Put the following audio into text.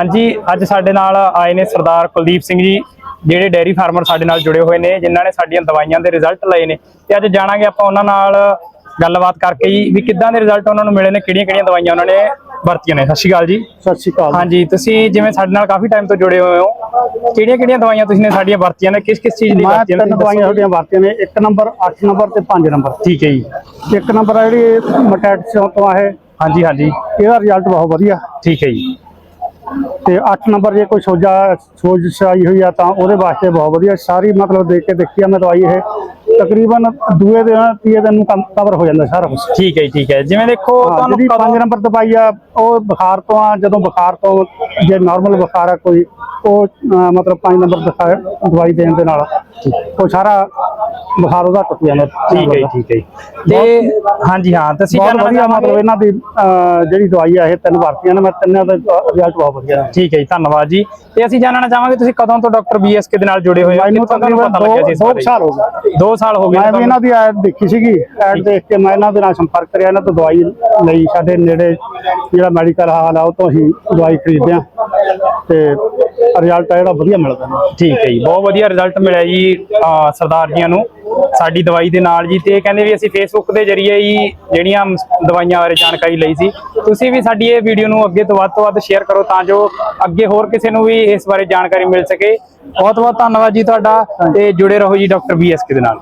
ਹਾਂਜੀ ਅੱਜ ਸਾਡੇ ਨਾਲ ਆਏ ਨੇ ਸਰਦਾਰ ਕੁਲਦੀਪ ਸਿੰਘ ਜੀ ਜਿਹੜੇ ਡੈਰੀ ਫਾਰਮਰ ਸਾਡੇ ਨਾਲ ਜੁੜੇ ਹੋਏ ਨੇ ਜਿਨ੍ਹਾਂ ਨੇ ਸਾਡੀਆਂ ਦਵਾਈਆਂ ਦੇ ਰਿਜ਼ਲਟ ਲਏ ਨੇ। ਤੇ ਅੱਜ ਜਾਣਾਂਗੇ ਆਪਾਂ ਉਹਨਾਂ ਨਾਲ ਗੱਲਬਾਤ ਕਰਕੇ ਜੀ ਵੀ ਕਿੱਦਾਂ ਦੇ ਰਿਜ਼ਲਟ ਉਹਨਾਂ ਨੂੰ ਮਿਲੇ ਨੇ ਕਿਹੜੀਆਂ-ਕਿਹੜੀਆਂ ਦਵਾਈਆਂ ਉਹਨਾਂ ਨੇ ਵਰਤੀਆਂ ਨੇ। ਸਤਿ ਸ਼੍ਰੀ ਅਕਾਲ ਜੀ। ਸਤਿ ਸ਼੍ਰੀ ਅਕਾਲ। ਹਾਂਜੀ ਤੁਸੀਂ ਜਿਵੇਂ ਸਾਡੇ ਨਾਲ ਕਾਫੀ ਟਾਈਮ ਤੋਂ ਜੁੜੇ ਹੋਏ ਹੋ ਕਿਹੜੀਆਂ-ਕਿਹੜੀਆਂ ਦਵਾਈਆਂ ਤੁਸੀਂ ਨੇ ਸਾਡੀਆਂ ਵਰਤੀਆਂ ਨੇ ਕਿਸ-ਕਿਸ ਚੀਜ਼ ਲਈ ਮੈਂ ਵਰਤੀਆਂ ਨੇ ਦਵਾਈਆਂ। ਤੁਹਾਡੀਆਂ ਵਰਤੀਆਂ ਨੇ ਇੱਕ ਨੰਬਰ 8 ਨੰਬਰ ਤੇ 5 ਨੰਬਰ। ਠੀਕ ਹੈ ਜੀ। ਇੱਕ ਨੰਬਰ ਆ ਜਿਹੜੀ ਮਟੈਟਸੋਂ ਤੋਂ ਆ ਇਹ। ਹਾਂਜੀ ਹਾਂਜੀ। ਇਹਦਾ ਰਿਜ਼ਲਟ ਬਹੁਤ ਵਧੀਆ। ਠੀਕ ਹੈ ਜੀ। ਤੇ 8 ਨੰਬਰ ਜੇ ਕੋਈ ਸੋਜਾ ਸੋਜ ਆਈ ਹੋਈ ਆ ਤਾਂ ਉਹਦੇ ਵਾਸਤੇ ਬਹੁਤ ਵਧੀਆ। ਸਾਰੀ ਮਤਲਬ ਦੇਖ ਕੇ ਦੇਖੀ ਆ ਮੈਂ ਦਵਾਈ ਇਹ। ਤਕਰੀਬਨ ਦੂਏ ਦਿਨ ਤੀਏ ਦਿਨ ਨੂੰ ਕਵਰ ਹੋ ਜਾਂਦਾ ਸਾਰਾ ਕੁਝ ਠੀਕ ਹੈ ਠੀਕ ਹੈ। ਜਿਵੇਂ ਦੇਖੋ ਤੁਹਾਨੂੰ ਜਿਹੜੀ 5 ਕਦੋਂ ਨੰਬਰ ਦਵਾਈ ਆ ਉਹ ਬੁਖਾਰ ਤੋਂ ਆ ਜਦੋਂ ਬੁਖਾਰ ਤੋਂ ਜੇ ਨਾਰਮਲ ਬੁਖਾਰ ਆ ਕੋਈ ਉਹ ਮਤਲਬ 5 ਨੰਬਰ ਦਵਾਈ ਦੇਣ ਦੇ ਨਾਲ ਉਹ ਸਾਰਾ ਬੁਖਾਰ ਉਹਦਾ ਟੁੱਟ ਜਾਂਦਾ ਠੀਕ ਹੈ ਠੀਕ ਹੈ। ਤੇ ਹਾਂਜੀ ਹਾਂ ਤੁਸੀਂ ਬਹੁਤ ਜਾਣਨਾ ਵਧੀਆ ਮਤਲਬ ਇਹਨਾਂ ਦੀ ਜਿਹੜੀ ਦਵਾਈ ਆ ਇਹ ਤਿੰਨ ਵਰਤੀਆਂ ਨੇ ਮੈਂ ਤਿੰਨਾਂ ਦਾ ਰਿਜ਼ਲਟ ਬਹੁਤ ਵਧੀਆ ਠੀਕ ਹੈ ਜੀ ਧੰਨਵਾਦ ਜੀ। ਤੇ ਅਸੀਂ ਜਾਣਨਾ ਚਾਹਾਂਗੇ ਤੁਸੀਂ ਕਦੋਂ ਤੋਂ ਡਾਕਟਰ ਬੀਐਸਕੇ ਦੇ ਨਾਲ ਜੁੜੇ ਹੋਏ ਹੋ? ਮੈਨੂੰ ਪਤਾ ਲੱਗਿਆ ਸੀ ਇਸ ਸਾਲ ਹੋ ਗਏ। 2 ਸਾਲ ਹੋ ਗਏ ਮੈਂ ਇਹਨਾਂ ਦੀ ਐਡ ਦੇਖੀ ਸੀਗੀ ਐਡ ਦੇਖ ਕੇ ਮੈਂ ਇਹਨਾਂ ਦੇ ਨਾਲ ਸੰਪਰਕ ਕਰਿਆ ਇਹਨਾਂ ਤੋਂ ਦਵਾਈ ਲਈ। ਸਾਡੇ ਨੇੜੇ ਜਿਹੜਾ ਮੈਡੀਕਲ ਹਾਲ ਆ ਉਹ ਤੋਂ ਹੀ ਦਵਾਈ ਖਰੀਦਦੇ ਆ ਤੇ ਰਿਜ਼ਲਟ ਆ ਜਿਹੜਾ ਵਧੀਆ ਮਿਲਦਾ। ਠੀਕ ਹੈ ਜੀ ਬਹੁਤ ਵਧੀਆ ਰਿਜ਼ਲਟ ਮਿਲਿਆ ਜੀ ਸਰਦਾਰ ਜੀਆਂ ਨੂੰ। ਸਾਡੀ ਦਵਾਈ ਦੇ ਨਾਲ ਜੀ ਤੇ ਇਹ ਕਹਿੰਦੇ ਵੀ ਅਸੀਂ ਫੇਸਬੁੱਕ ਦੇ ਜ਼ਰੀਏ ਹੀ ਜਿਹੜੀਆਂ ਦਵਾਈਆਂ ਬਾਰੇ ਜਾਣਕਾਰੀ ਲਈ ਸੀ। ਤੁਸੀਂ ਵੀ ਸਾਡੀ ਇਹ ਵੀਡੀਓ ਨੂੰ ਅੱਗੇ ਤੋਂ ਵੱਧ ਤੋਂ ਵੱਧ ਸ਼ੇਅਰ ਕਰੋ ਤਾਂ ਜੋ ਅੱਗੇ ਹੋਰ ਕਿਸੇ ਨੂੰ ਵੀ ਇਸ ਬਾਰੇ ਜਾਣਕਾਰੀ ਮਿਲ ਸਕੇ। ਬਹੁਤ ਬਹੁਤ ਧੰਨਵਾਦ ਜੀ ਤੁਹਾਡਾ ਤੇ ਜੁੜੇ ਰਹੋ ਜੀ ਡਾਕਟਰ ਬੀਐਸਕੇ ਦੇ ਨਾਲ।